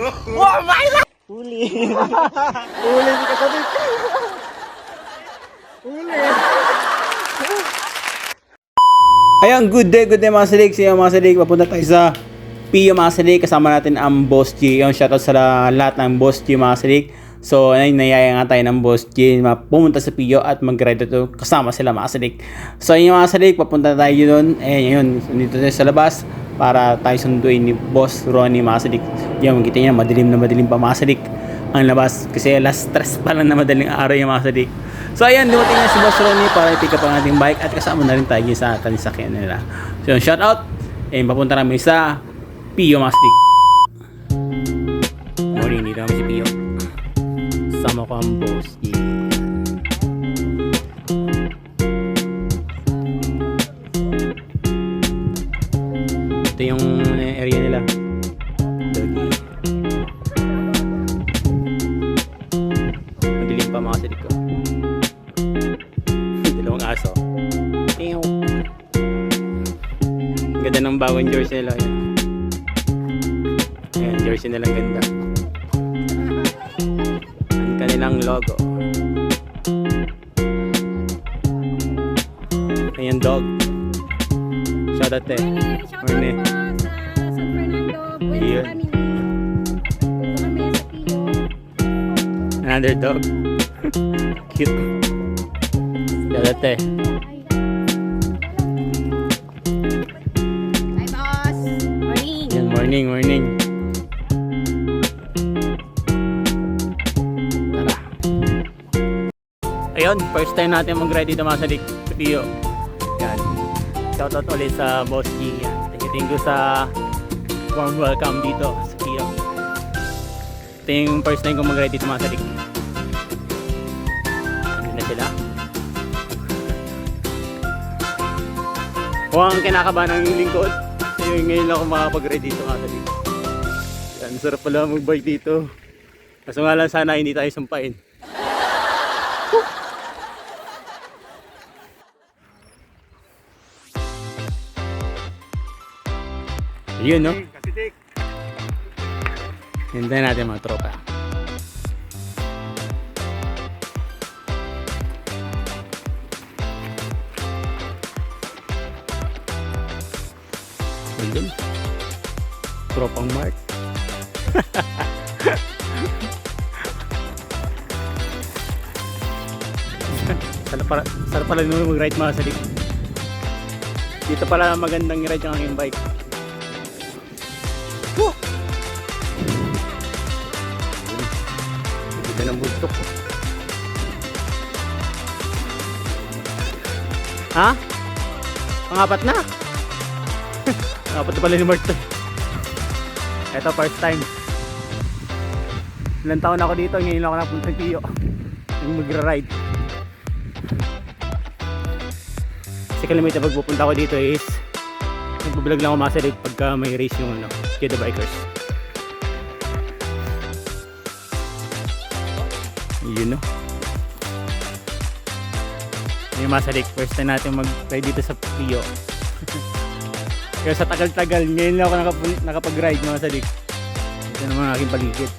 Wow, my God! Huli. Huli si kasabit. Huli. Ayan, good day, good day mga salik. Siya mga salik, papunta tayo sa Pio mga salik. Kasama natin ang Boss G. Yung shoutout sa lahat ng Boss G mga salik. So, ay, nayaya nga tayo ng Boss na pumunta sa Pio at mag-ride ito kasama sila mga salik. So, ayun mga salik, papunta tayo doon. Eh, yun, dito tayo sa labas para tayo sunduin ni Boss Ronnie mga salik. Yan, makita niya, madilim na madilim pa mga salik ang labas kasi last stress pa lang na madaling araw yung mga sadik. So ayan, dumating na si Boss Ronnie para i-pick up ang ating bike at kasama na rin tayo sa ating sakyan nila. So shout out. Eh, papunta namin sa Pio mga Ito yung area nila. Doggy. Madilim pa mga silik ko. Dalawang aso. Ew. Ganda ng bagong jersey nila. Ayan. Ayan, jersey nilang ganda. Another dog. Cute. Eh. Hi, boss. Morning. Yan, morning, morning. Tara. Ayun, first time natin mag-ride dito mga salik sa Pio. Yan. Shoutout ulit sa Boss G. Yan. Thank you, thank you sa warm welcome dito sa Pio. Ito yung first time ko mag-ride dito mga salik. Huwag kinakabahan ng lingkod. Kasi ngayon lang ako makapag-ride dito nga salik. Yan, sarap pala mag-bike dito. Kaso nga lang sana hindi tayo sumpain. Yun, no? Hintayin natin mga tropa. Ayun. Tropang Mark. Sarap pala, sarap pala nung mag-ride mga salik. Dito pala magandang i-ride yung aking bike. Woo! Ganda ng bundok. Ha? Pangapat na? Na pala ni Mark to. Ito first time. Ilang taon ako dito, ngayon lang ako napunta sa Pio. Yung magra-ride. Kasi kalimitan pag pupunta ako dito is nagbablog lang ako masalig pagka may race yung ano, the Bikers. Yun no. Yung masalig, first time natin mag-ride dito sa Pio. Kaya sa tagal-tagal, ngayon lang ako nakap- nakapag-ride mga salig. Ito naman ang aking paligid.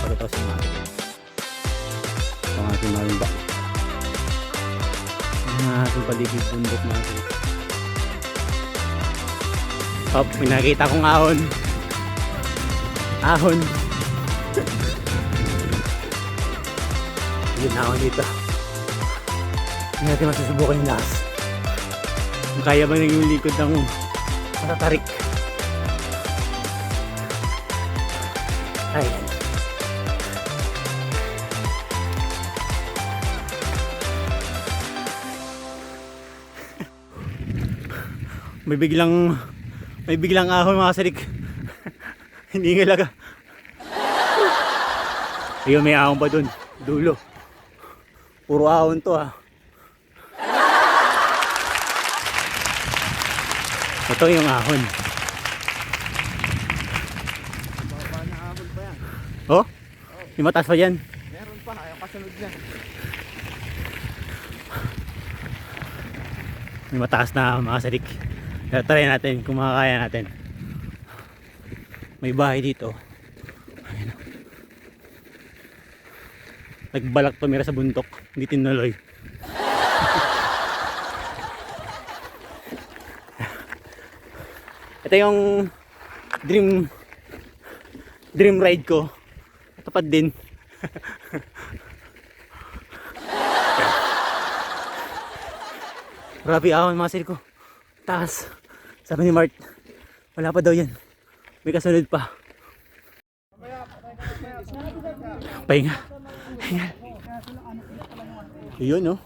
Pagkataw sa mga Ito ang aking marimba. Ang aking paligid bundok mga salig. Hop, may nakita kong ahon. Ahon. Yun ahon dito. Hindi natin masusubukan yung. Kung kaya ba nang yung likod ng matatarik. Ay. may biglang may biglang ahon mga sarik. Hindi nga laga. Ayun, may ahon pa dun. Dulo. Puro ahon to ah. Ito yung ahon. Baba na ahon pa yan. Oh? oh. Yung mataas pa yan? Meron pa, ayaw kasunod niya. May mataas na mga sarik. Pero try natin kung makakaya natin. May bahay dito. Ayun. Nagbalak tumira sa bundok. Hindi tinuloy. Ito yung dream dream ride ko. Tapat din. Grabe ahon mga ko. Taas. Sabi ni Mart, wala pa daw yan. May kasunod pa. Pahinga. Pahinga. Yun no?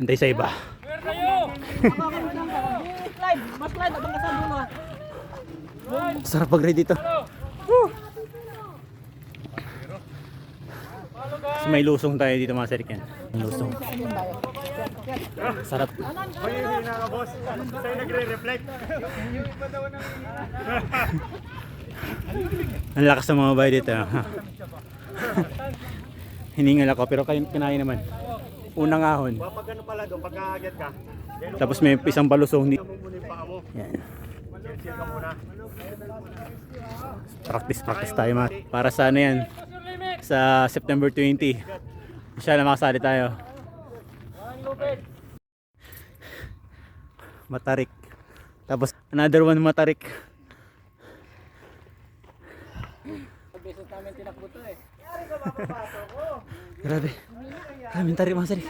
Antay sa iba. Sarap pag-ride dito. So, may lusong tayo dito mga sir Ken. May lusong. Sarap. Ang lakas ng mga bahay dito. ha? Hiningal ako pero kinaya naman. Unang ahon. Pag ano pala doon, pag aagyat ka, Tapos may isang balusong. Mo. Yan. Practice practice tayo mga. Para sa ano yan? Sa September 20. Siya na makasali tayo. Matarik. Tapos another one matarik. Grabe. Grabe yung tarik mga sari.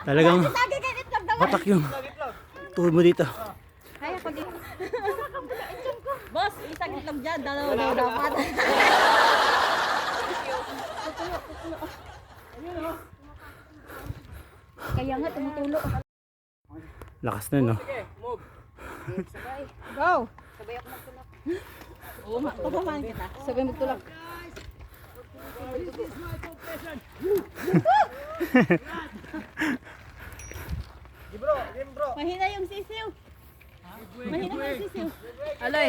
Talagang itlog daw. patak yung tuhod mo dito. Kaya ko din. Boss, isang itlog dyan. Dalawa daw dapat. Kaya nga tumutulo. Lakas na no. Go! Sabay ako magtulak. Pagpamaan kita. Sabay magtulak. Mahina yung sisiw. Mahina yung sisiw. Alay,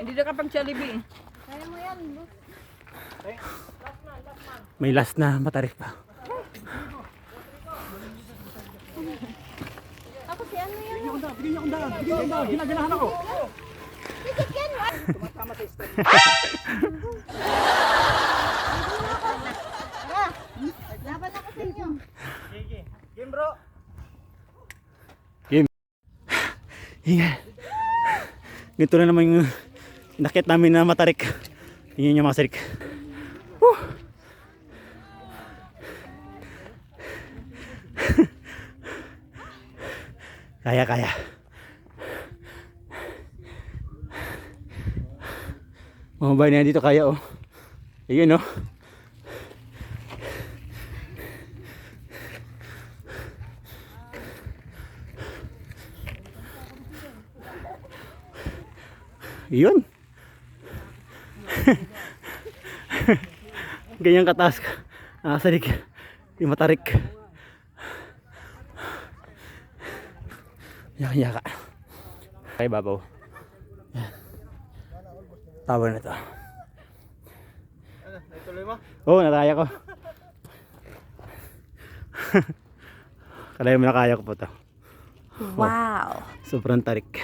hindi na kapag Jollibee. Kaya mo yan. boss. May last na matarik pa. Ako si ano yan? Bigyan niyo akong daan. Bigyan niyo akong daan. Ginaganahan ako. Chicken, what? Tara, laban ako sa inyo. Sige. Game bro. Hinga. Ganito na naman yung nakit namin na matarik. Tingnan nyo mga sarik. Woo! kaya, kaya. Mga bahay na dito kaya oh. Ayun oh. Yun. Ganyan kataas ka. Nakasarik. Di matarik. Yaka yaka. Kay babaw. Yan. Tower na to. Ituloy mo. Oo, oh, nataya ko. Kalayo mo nakaya ko po to. Wow. Sobrang tarik.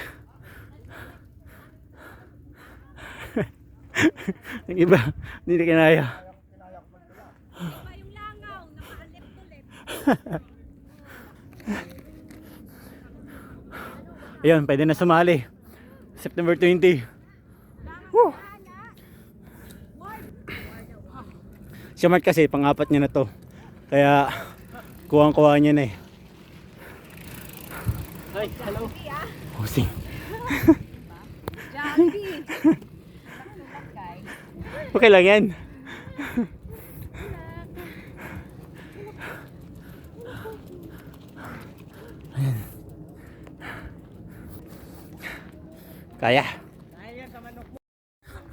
Ang iba, hindi kinaya. Ayun, pwede na sumali. September 20. Si Mart kasi, pang-apat niya na to. Kaya, kuwang-kuha niya na eh. Ay, hello. Hosting. Jollibee. Okay lang yan. Ayan. Kaya.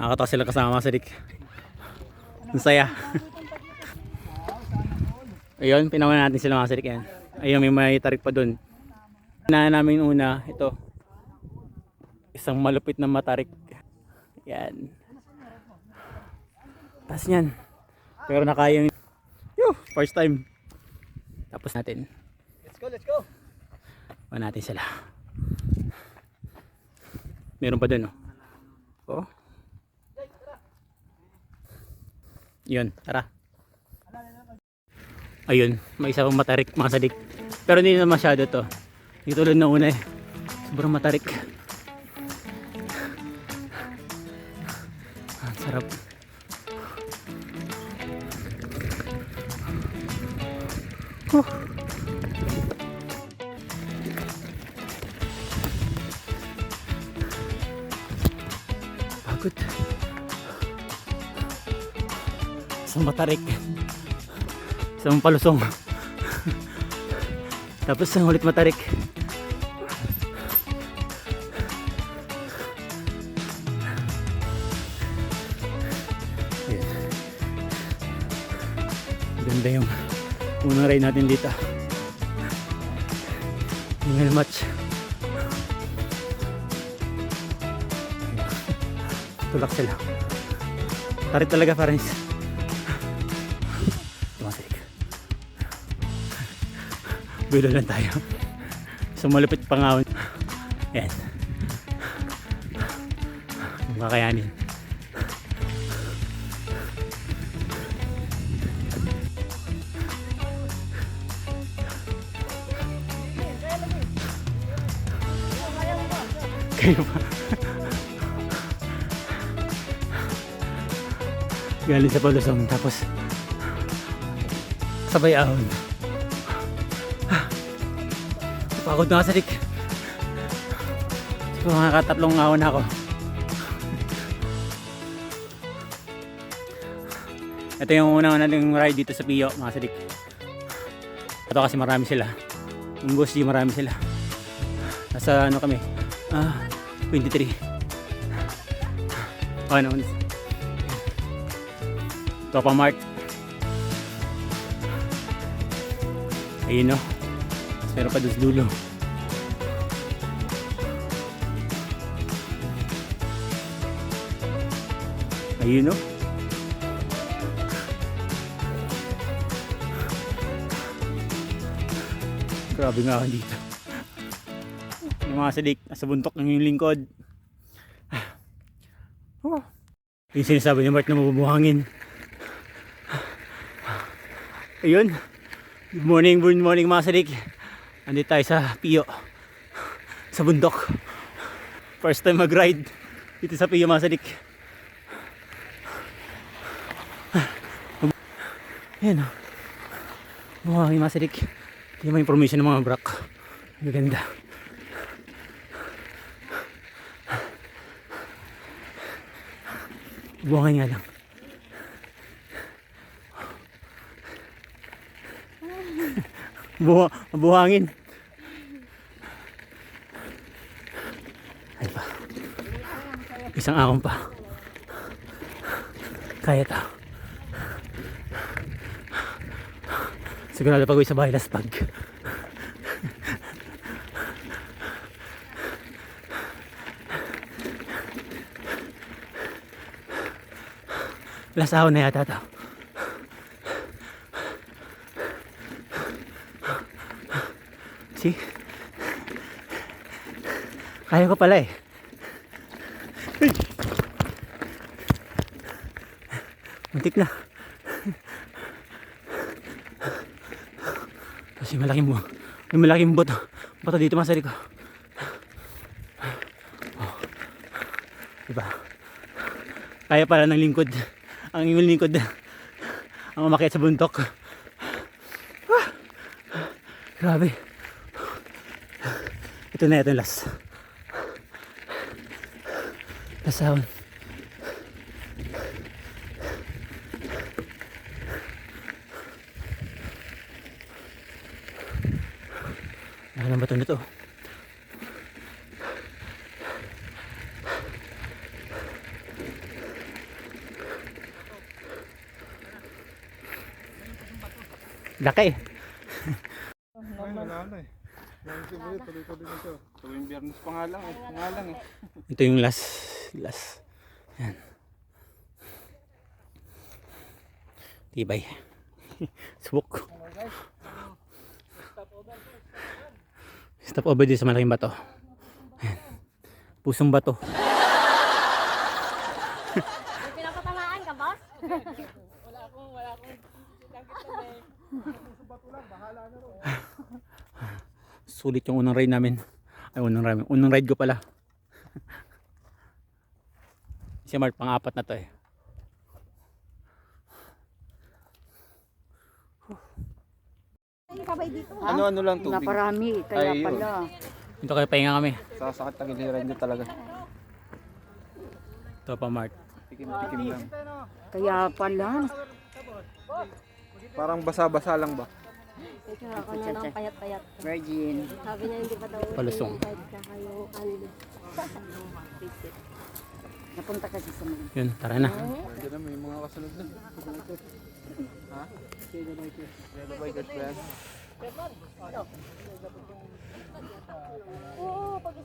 Nakakatawa sila kasama sa Rick. Ang saya. Ayun, pinawan natin sila mga Rick yan. Ayun, may may tarik pa dun. Na namin una, ito. Isang malupit na matarik. Yan. Taas niyan. Pero nakaya yung... Yuh! First time. Tapos natin. Let's go, let's go. Pa natin sila. Meron pa dun oh. Oh. Yun, tara. Ayun, may isa pang matarik mga sadik. Pero hindi na masyado to. Hindi tulad na una eh. Sobrang matarik. Ah, Ang sarap. Huh. Pagod. Isang matarik. Isang palusong. Tapos ang ulit matarik. Ayan. Ganda yung unang ride natin dito. Single match. Tulak sila. Tarit talaga parang Bilo lang tayo. So malupit pangawon. Yan. Kung kakayanin. Kayo pa. Galing sa palusong tapos sabay ahon. Pagod na kasadik. So, mga katatlong ahon ako. Ito yung unang nating ride dito sa Pio, mga sadik. Ito kasi marami sila. Yung G, marami sila. Nasa ano kami? Ah, 23. Oh, ano? Topa Mart. Ayun no. Pero pa doon sa dulo. Ayun no. Grabe nga ako dito. Yung mga sadik, nasa buntok ng yung lingkod. Oh. Yung sinasabi ni Mark na mabubuhangin. Ayun. Good morning, good morning mga sadik. Andito tayo sa Pio. Sa bundok. First time mag-ride dito sa Pio mga sadik. Ayan o. Buhangin mga sadik. Ito yung mga information ng mga brak. Ang ganda. Buhangin nga lang. Buha, buhangin. Ay pa. Isang akong pa. Kaya ta. Sigurado pag uwi sa bahay last pag. Last ahon na yata to. See? Kaya ko pala eh. Ay! Muntik na. Kasi malaking bu may malaking boto. Boto dito masari ko. Oh. Diba? Kaya pala ng lingkod. Ang ingol lingkod. Ang umakyat sa buntok. Ah! Grabe. Ito na ito yung last. Last sound. Ano ba ito nito? Laki. Ay, wala na eh. Tuloy-tuloy na siya. Tuwing biyernes pa lang eh. Lang eh. Ito yung last. Last. Yan. Tibay. Subok. Stop over dito sa malaking bato. Ayan. Pusong bato. May pinapatamaan ka, boss? wala akong, wala akong. Pusong bato lang, bahala na rin. Sulit yung unang ride namin. Ay, unang ride. Unang ride ko pala. si Mart, pang-apat na to eh. Ano-ano lang tubig. Naparami, kaya Ay, pala. Dito kayo pahinga kami. Sasakit ang giliran nyo talaga. Ito pa Mart. Tikim-tikim lang. Kaya pala. Parang basa-basa lang ba? Ito ako na ng payat-payat. Virgin. Sabi niya hindi pa daw Palusong. kahit ka kayo kanli. Napunta kasi sa mga. Yun, tara na. Diyan na, may mga kasunod na. Ha? Yellow bikers ba yan? Oo, pag